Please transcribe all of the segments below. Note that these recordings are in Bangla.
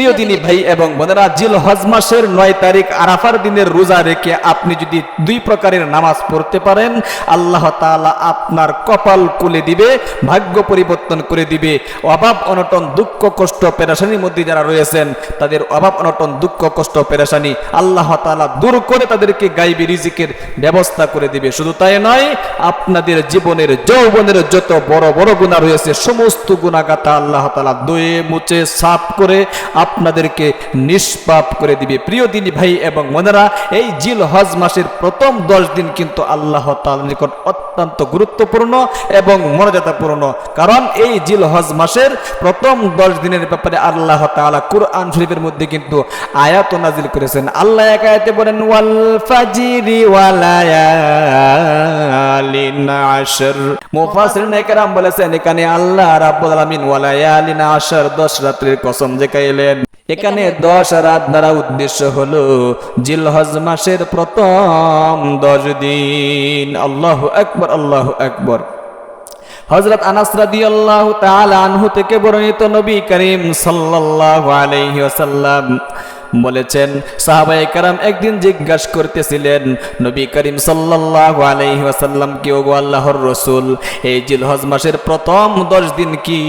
প্রিয় দিনী ভাই এবং বোনেরা, জিল হজ মাসের নয় তারিখ আরাফার দিনের রোজা রেখে আপনি যদি দুই প্রকারের নামাজ পড়তে পারেন, আল্লাহ তাআলা আপনার কপাল কুলে দিবে, ভাগ্য পরিবর্তন করে দিবে। অভাব, অনটন, দুঃখ, কষ্ট, পেরাশানির মধ্যে যারা রয়েছেন, তাদের অভাব, অনটন, দুঃখ, কষ্ট, পেরাশানি আল্লাহ তাআলা দূর করে তাদেরকে গাইবি, রিজিকের ব্যবস্থা করে দিবে। শুধু তাই নয়, আপনাদের জীবনের, যৌবনের যত বড় বড় গুণা রয়েছে, সমস্ত গুণাগাতা আল্লাহ তালা দয়ে মুছে, সাফ করে আপনাদেরকে নিষ্পাপ করে দিবে। প্রিয় দিনী ভাই এবং মনেরা এই জিল হজ মাসের প্রথম দশ দিন কিন্তু আল্লাহ তাআলার নিকট অত্যন্ত গুরুত্বপূর্ণ এবং মর্যাদাপূর্ণ। কারণ এই জিল হজ মাসের প্রথম দশ দিনের ব্যাপারে আল্লাহ তাআলা কুরআন শরীফের মধ্যে কিন্তু আয়াত নাজিল করেছেন। আল্লাহ এক আয়াতে বলেন, ওয়াল ফাজিরি বলেছেন, এখানে আল্লাহ রাব্বুল আলামিন ওয়ালায়ালিন আশর 10 রাত্রির কসম দেখাইলেন এখানে দশ রাত দ্বারা উদ্দেশ্য হলো জিলহজ মাসের প্রথম দশ দিন। আল্লাহ আকবর আল্লাহ আকবর। হজরত আনাসরাদি আল্লাহ তাল আনহু থেকে বর্ণিত নবী করিম সাল্লাহ আলাইহি ওয়াসাল্লাম বলেছেন, সাহাবায়ে কারাম একদিন জিজ্ঞাসা করতেছিলেন, নবী করিম সাল্লাল্লাহু আলাইহি ওয়াসাল্লাম কি ওগো আল্লাহর রসুল? এই জিলহজ মাসের প্রথম 10 দিন কি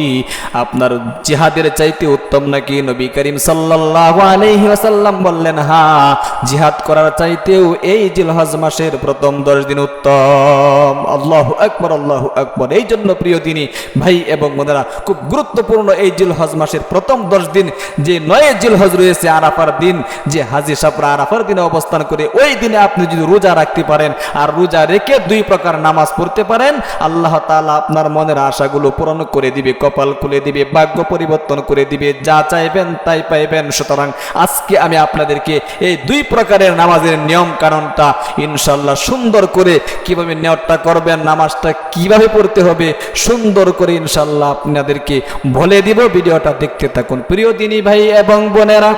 আপনার জিহাদের চাইতে উত্তম নাকি? নবী করিম সাল্লাল্লাহু আলাইহি ওয়াসাল্লাম বললেন, হা, জিহাদ করার চাইতেও এই জিলহজ মাসের প্রথম 10 দিন উত্তম। আল্লাহ আকবার আল্লাহ আকবার। এই জন্য প্রিয় দিনী, ভাই এবং বোনেরা, খুব গুরুত্বপূর্ণ এই জিলহজ মাসের প্রথম 10 দিন যে নয় জিলহজ রয়েছে আরাফার দিন যে হাজি সাপরা আরাফার দিনে অবস্থান করে, ওই দিনে আপনি যদি রোজা রাখতে পারেন আর রোজা রেখে দুই প্রকার নামাজ পড়তে পারেন, আল্লাহ তাআলা আপনার মনের আশাগুলো পূরণ করে দিবে, কপাল খুলে দিবে, ভাগ্য পরিবর্তন করে দিবে, যা চাইবেন তাই পাইবেন। সুতরাং আজকে আমি আপনাদেরকে এই দুই প্রকারের নামাজের নিয়ম কারণটা ইনশাল্লাহ সুন্দর করে কীভাবে নিয়তটা করবেন, নামাজটা কীভাবে পড়তে হবে, সুন্দর করে ইনশাল্লাহ আপনাদেরকে বলে দিব। ভিডিওটা দেখতে থাকুন। প্রিয় দিনী ভাই এবং বোনেরা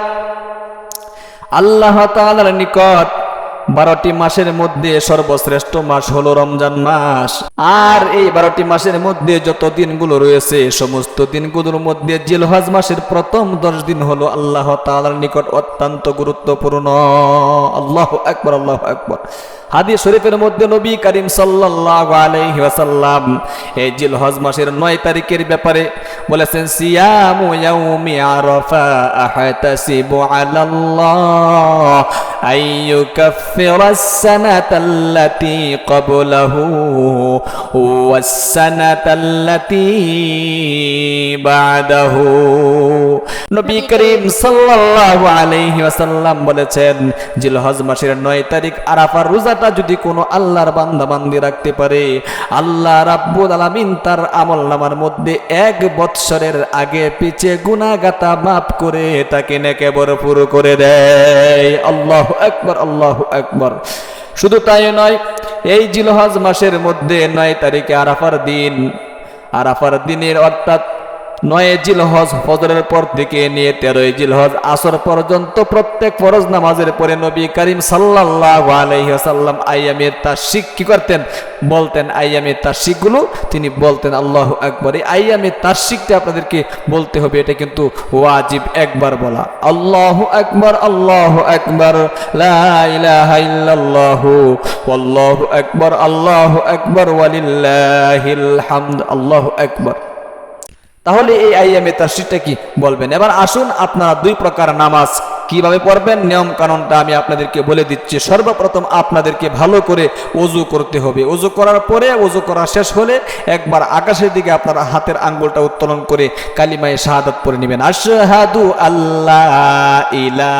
আল্লাহ তালার নিকট বারোটি মাসের মধ্যে সর্বশ্রেষ্ঠ মাস হলো রমজান মাস। আর এই বারোটি মাসের মধ্যে যত দিনগুলো রয়েছে, সমস্ত দিনগুলোর মধ্যে জিলহজ মাসের প্রথম দশ দিন হলো আল্লাহ তালার নিকট অত্যন্ত গুরুত্বপূর্ণ। আল্লাহ একবার আল্লাহ আকবর। হাদিস শরীফের মধ্যে নবী করিম সাল্লাল্লাহু আলাইহি ওয়াসাল্লাম এই জিলহজ মাসের নয় তারিখের ব্যাপারে বলেছেন, সিয়ামু ইয়াউমি আরাফা আহতাসিবু আলাল্লাহ আইয়ুকাফিরাস সানাতাল্লাতী ক্বাবলাহু ওয়াস-সানাতাল্লাতী বা'দাহু। নবী করিম সাল্লাল্লাহু আলাইহি ওয়াসাল্লাম বলেছেন, জিলহজ মাসের 9 তারিখ আরাফার রোজাটা যদি কোনো আল্লাহর বান্দা বান্দি রাখতে পারে, আল্লাহ রাব্বুল আলামিন তার আমলনামার মধ্যে এক বৎসরের আগে পিছে গুনাহগাতা মাফ করে তাকে নেকে ভরপুর করে দেয়। আল্লাহু আকবার আল্লাহু আকবার। শুধু তাই নয়, এই জিলহজ মাসের মধ্যে নয় তারিখে আরাফার দিন, আরাফার দিনের অর্থাৎ নয় জিলহজ ফজরের পর থেকে নিয়ে তেরোই জিলহজ আসর পর্যন্ত প্রত্যেক ফরজ নামাজের পরে নবী করিম সাল্লাল্লাহু আলাইহি ওয়াসাল্লাম আইয়ামে তাশরিক কি করতেন? বলতেন, আইয়ামে তাশরিকগুলো তিনি বলতেন, আল্লাহ একবার এই আইয়ামে তাশরিকটা আপনাদেরকে বলতে হবে, এটা কিন্তু ওয়াজিব একবার বলা। আল্লাহ একবার আল্লাহ একবার আল্লাহ আকবার, আল্লাহু হামদ। আল্লাহু আকবার। তাহলে এই আইএমএ তাফসিরটা কি বলবেন? এবার আসুন আপনারা দুই প্রকার নামাজ কীভাবে পড়বেন? নিয়ম কানুনটা আমি আপনাদেরকে বলে দিচ্ছি। সর্বপ্রথম আপনাদেরকে ভালো করে অজু করতে হবে। অজু করার পরে অজু করা শেষ হলে একবার আকাশের দিকে আপনার হাতের আঙ্গুলটা উত্তোলন করে কালিমায়ে শাহাদাত পরে নেবেন। আশহাদু আল্লাহ লা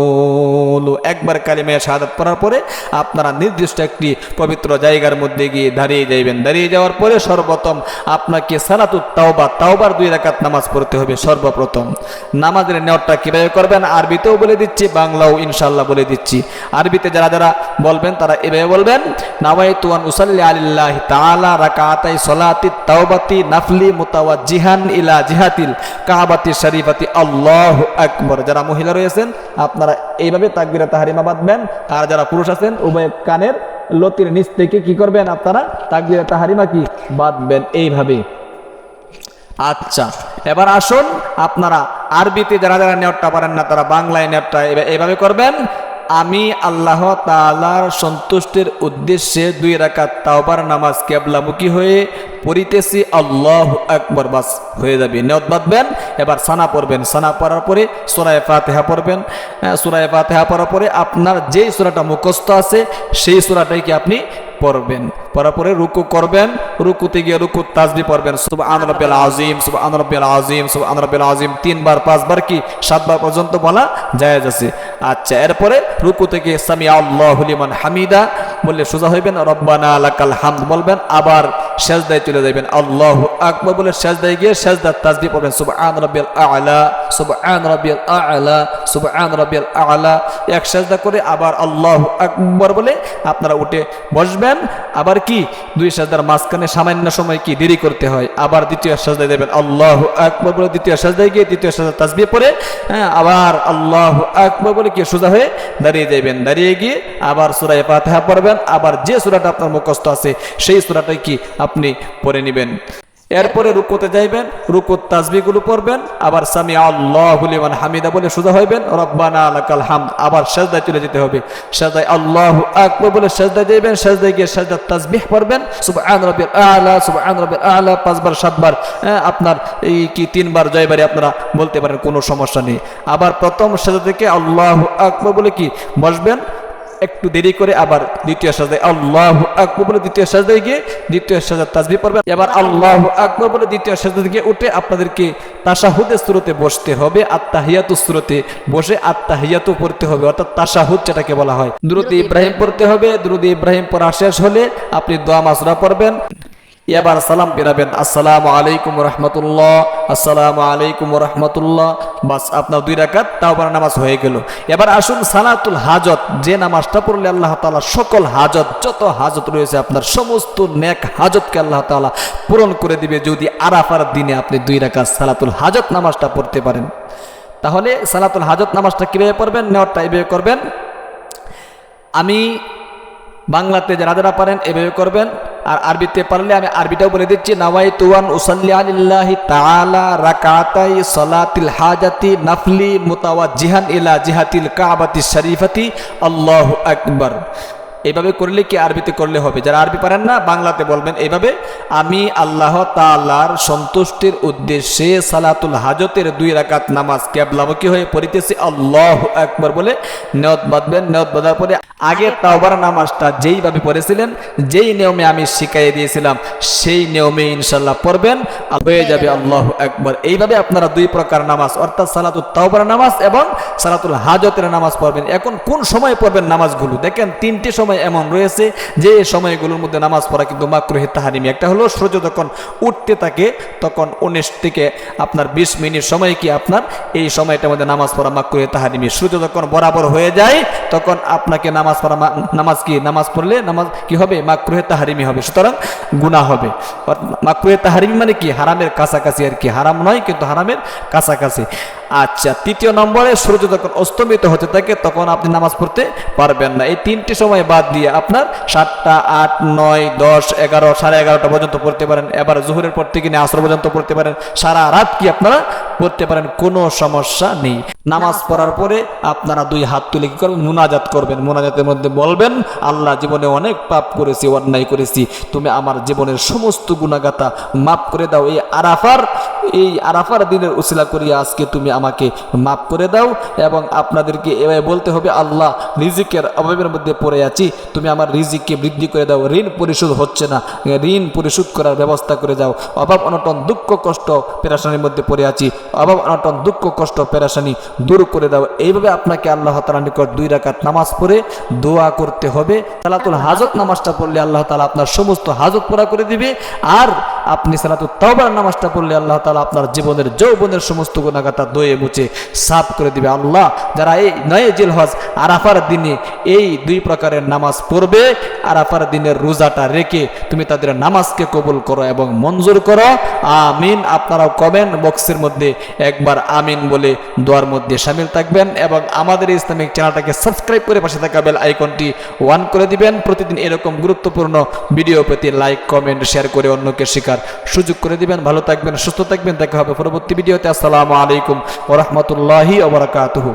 একবার কালিমায় শাহাদাত পড়ার পরে আপনারা নির্দিষ্ট একটি পবিত্র জায়গার মধ্যে গিয়ে দাঁড়িয়ে যাইবেন। দাঁড়িয়ে যাওয়ার পরে সর্বপ্রথম আপনাকে সালাতুত তাওবা, তাওবার দুই রাকাত নামাজ পড়তে হবে সর্বপ্রথম। নামাজের নেওয়াটা কীভাবে করবেন? আরবিতেও বলে দিচ্ছি, বাংলাও ইনশাল্লাহ বলে দিচ্ছি। আরবিতে যারা যারা বলবেন, তারা এভাবে বলবেন, নাওয়াইতু আন উসাল্লি আলিল্লাহি তাআলা রাকাতাই সলাতি তাওবাতি নাফলি মোতাওয়া মুতাওয়াজ্জিহান ইলা জিহাতিল কাহাবাতি শরীফাতি। আল্লাহ আকবার। যারা মহিলা রয়েছেন আপনারা এইভাবে তাকবীরা তাহরিমা বাঁধবেন আর যারা পুরুষ আছেন, উভয় কানের লতির নিচ থেকে কি করবেন আপনারা? তাকবীরা তাহারিমা কি? বাঁধবেন এইভাবে। আচ্ছা এবার আসুন আপনারা আরবিতে যারা যারা নেটটা পারেন না, তারা বাংলায় নেটটা এইভাবে করবেন। আমি আল্লাহ তাআলার সন্তুষ্টির উদ্দেশ্যে দুই রাকাত তাওবার নামাজ কেবলামুখী হয়ে পড়িতেছি আল্লাহ একবার বাস হয়ে যাবে। নেওয়াত বাঁধবেন এবার সানা পড়বেন। সানা পড়ার পরে সুরায় ফাতেহা পড়বেন। হ্যাঁ, সুরায় ফাতেহা পড়ার পরে আপনার যেই সুরাটা মুখস্থ আছে সেই সুরাটাই কি আপনি পড়বেন। পড়ার পরে রুকু করবেন রুকুতে গিয়ে রুকু তাজবি পড়বেন। সুবহান রাব্বিল আযীম সুবহান রাব্বিল আযীম সুবহান রাব্বিল আজিম তিনবার পাঁচবার কি সাতবার পর্যন্ত বলা জায়েজ আছে। আচ্ছা এরপরে রুকু থেকে সামি আল্লাহু লিমান হামিদা বললে সোজা হইবেন রব্বানা লাকাল হামদ বলবেন আবার সেজদায় চলে যাবেন আল্লাহু আকবার বলে সেজদায় গিয়ে সেজদার তাজবি পড়বেন। সুবহান রাব্বিল আ'লা, সুবহান রাব্বিল আ'লা, সুবহান রাব্বিল আ'লা। এক সেজদা করে আবার আল্লাহ আকবার বলে আপনারা উঠে বসবেন। আবার কি? দুই সাজদার মাঝখানে সামান্য সময় কি দেরি করতে হয়। আবার দ্বিতীয় সাজদায় দেবেন আল্লাহ আকবর বলে দ্বিতীয় সাজদায় গিয়ে দ্বিতীয় সাজদা তাসবিহ পরে হ্যাঁ আবার আল্লাহ আকবর বলে কি সোজা হয়ে দাঁড়িয়ে যাবেন দাঁড়িয়ে গিয়ে আবার সুরায় ফাতিহা পড়বেন। আবার যে সূরাটা আপনার মুখস্থ আছে, সেই সূরাটাই কি আপনি পরে নেবেন। এরপরে রুকুতে যাইবেন রুকুত তাসবিগুলো পড়বেন আবার সামি আল্লাহ লিমান হামিদা বলে সোজা হইবেন রব্বানা লাকাল হাম আবার সাজদায় চলে যেতে হবে। সাজদায় আল্লাহ আকবর বলে সাজদায় যাইবেন সাজদায় গিয়ে সাজদার তাসবিহ পড়বেন সুবহান রাব্বিল আলা সুবহান রাব্বিল আলা পাঁচবার সাতবার হ্যাঁ, আপনার এই কি তিনবার জয়বারে আপনারা বলতে পারেন কোনো সমস্যা নেই। আবার প্রথম সাজদা থেকে আল্লাহ আকবর বলে কি বসবেন একটু দেরি করে আবার দ্বিতীয় সাজায় আল্লাহ আকবর বলে দ্বিতীয় সাজায় গিয়ে দ্বিতীয় সাজার তাজবি পড়বে। এবার আল্লাহ আকবর বলে দ্বিতীয় সাজা গিয়ে উঠে আপনাদেরকে তাসাহুদের স্রোতে বসতে হবে আত্মাহিয়াতু স্রোতে বসে আত্মাহিয়াতু পড়তে হবে, অর্থাৎ তাসাহুদ যেটাকে বলা হয়। দ্রুত ইব্রাহিম পড়তে হবে দ্রুত ইব্রাহিম পড়া শেষ হলে আপনি দোয়া মাসুরা পড়বেন। এবার সালাম ফেরাবেন আসসালামু আলাইকুম রহমতুল্লাহ, আসসালামু আলাইকুম রহমতুল্লাহ। বাস, আপনার দুই রাকাত তাওবার নামাজ হয়ে গেল। এবার আসুন সালাতুল হাজত, যে নামাজটা পড়লে আল্লাহ তাআলা সকল হাজত, যত হাজত রয়েছে আপনার সমস্ত নেক হাজতকে আল্লাহ তাআলা পূরণ করে দিবে। যদি আরাফার দিনে আপনি দুই রাকাত সালাতুল হাজত নামাজটা পড়তে পারেন, তাহলে সালাতুল হাজত নামাজটা কীভাবে পড়বেন? নেওয়ারটা এইভাবে করবেন। আমি বাংলাতে যারা যারা পারেন, এভাবে করবেন। আর আরবিতে পারলে আমি আরবিটাও বলে দিচ্ছি নাফলি মুতাওয়াজ্জিহান ইলা জিহাতিল কাবাতি শরীফাতি। আল্লাহু আকবার। এইভাবে করলে কি আরবিতে করলে হবে? যারা আরবি পারেন না বাংলাতে বলবেন এইভাবে আমি আল্লাহ তাআলার সন্তুষ্টির উদ্দেশ্যে সালাতুল হাজতের দুই রাকাত নামাজ ক্যাবলামুখী হয়ে পড়িতেছি। আল্লাহ একবার বলে নেয়ত বাঁধবেন নেয়ত বাঁধার পরে আগে তাওবার নামাজটা যেইভাবে পড়েছিলেন যেই নিয়মে আমি শিখাই দিয়েছিলাম সেই নিয়মে ইনশাল্লাহ পড়বেন আর হয়ে যাবে আল্লাহ একবার এইভাবে আপনারা দুই প্রকার নামাজ অর্থাৎ সালাতুল তাওবার নামাজ এবং সালাতুল হাজতের নামাজ পড়বেন। এখন কোন সময় পড়বেন নামাজগুলো? দেখেন তিনটি সময় এমন রয়েছে যে এই সময়গুলোর মধ্যে নামাজ পড়া কিন্তু মাকরুহে তাহারিমি। একটা হলো সূর্য যখন উঠতে থাকে, তখন উনিশ থেকে আপনার বিশ মিনিট সময় কি আপনার? এই সময়টার মধ্যে নামাজ পড়া মাকরুহে তাহারিমি। সূর্য যখন বরাবর হয়ে যায়, তখন আপনাকে নামাজ পড়া নামাজ কি? নামাজ পড়লে নামাজ কি হবে? মাকরুহে তাহারিমি হবে। সুতরাং গুনাহ হবে। মাকরুহে তাহারিমি মানে কি? হারামের কাছাকাছি আর কি। হারাম নয় কিন্তু হারামের কাছাকাছি। আচ্ছা তৃতীয় নম্বরে সূর্য যখন অস্তমিত হতে থাকে, তখন আপনি নামাজ পড়তে পারবেন না। এই তিনটি সময় বাদ দিয়ে আপনার সাতটা, আট, নয়, দশ, এগারো, সাড়ে এগারোটা পর্যন্ত পড়তে পারেন। এবার জোহরের পর থেকে নিয়ে আসর পর্যন্ত পড়তে পারেন। সারা রাত কি আপনারা পড়তে পারেন? কোনো সমস্যা নেই। নামাজ পড়ার পরে আপনারা দুই হাত তুলে কি করবেন? মোনাজাত করবেন। মোনাজাতের মধ্যে বলবেন, আল্লাহ জীবনে অনেক পাপ করেছি, অন্যায় করেছি। তুমি আমার জীবনের সমস্ত গুণাগাতা মাফ করে দাও। এই আরাফার এই আরাফার দিনের উসিলা করিয়া আজকে তুমি আমাকে মাফ করে দাও এবং আপনাদেরকে এভাবে বলতে হবে, আল্লাহ রিজিকের অভাবের মধ্যে পড়ে আছি, তুমি আমার রিজিককে বৃদ্ধি করে দাও, ঋণ পরিশোধ হচ্ছে না, ঋণ পরিশোধ করার ব্যবস্থা করে যাও, অভাব, অনটন, দুঃখ, কষ্ট, পেরাশানির মধ্যে পড়ে আছি, অভাব, অনটন, দুঃখ, কষ্ট, পেরাশানি দূর করে দাও, এইভাবে আপনাকে আল্লাহ তালা নিকট দুই রাকাত নামাজ পড়ে দোয়া করতে হবে তালাতুল হাজত নামাজটা পড়লে আল্লাহ তালা আপনার সমস্ত হাজত পুরা করে দিবে, আর আপনি সালাতুল তওবার নামাজটা পড়লে আল্লাহ তালা আপনার জীবনের যৌবনের সমস্ত গুণাগাতা দয়ে মুছে সাফ করে দিবে। আল্লাহ যারা এই নয় জিলহজ আরাফার দিনে এই দুই প্রকারের নামাজ পড়বে, আরাফার দিনের রোজাটা রেখে তুমি তাদের নামাজকে কবুল করো এবং মঞ্জুর করো। আমিন। আপনারাও কমেন্ট বক্সের মধ্যে একবার আমিন বলে দোয়ার মধ্যে সামিল থাকবেন এবং আমাদের ইসলামিক চ্যানেলটাকে সাবস্ক্রাইব করে পাশে থাকা বেল আইকনটি ওয়ান করে দিবেন। প্রতিদিন এরকম গুরুত্বপূর্ণ ভিডিও পেতে লাইক, কমেন্ট, শেয়ার করে অন্যকে শেখার সুযোগ করে দিবেন, ভালো থাকবেন, সুস্থ থাকবেন। দেখা হবে পরবর্তী ভিডিওতে। আসসালামু আলাইকুম ওরহমতুল্লাহি ওবরাকাতুহু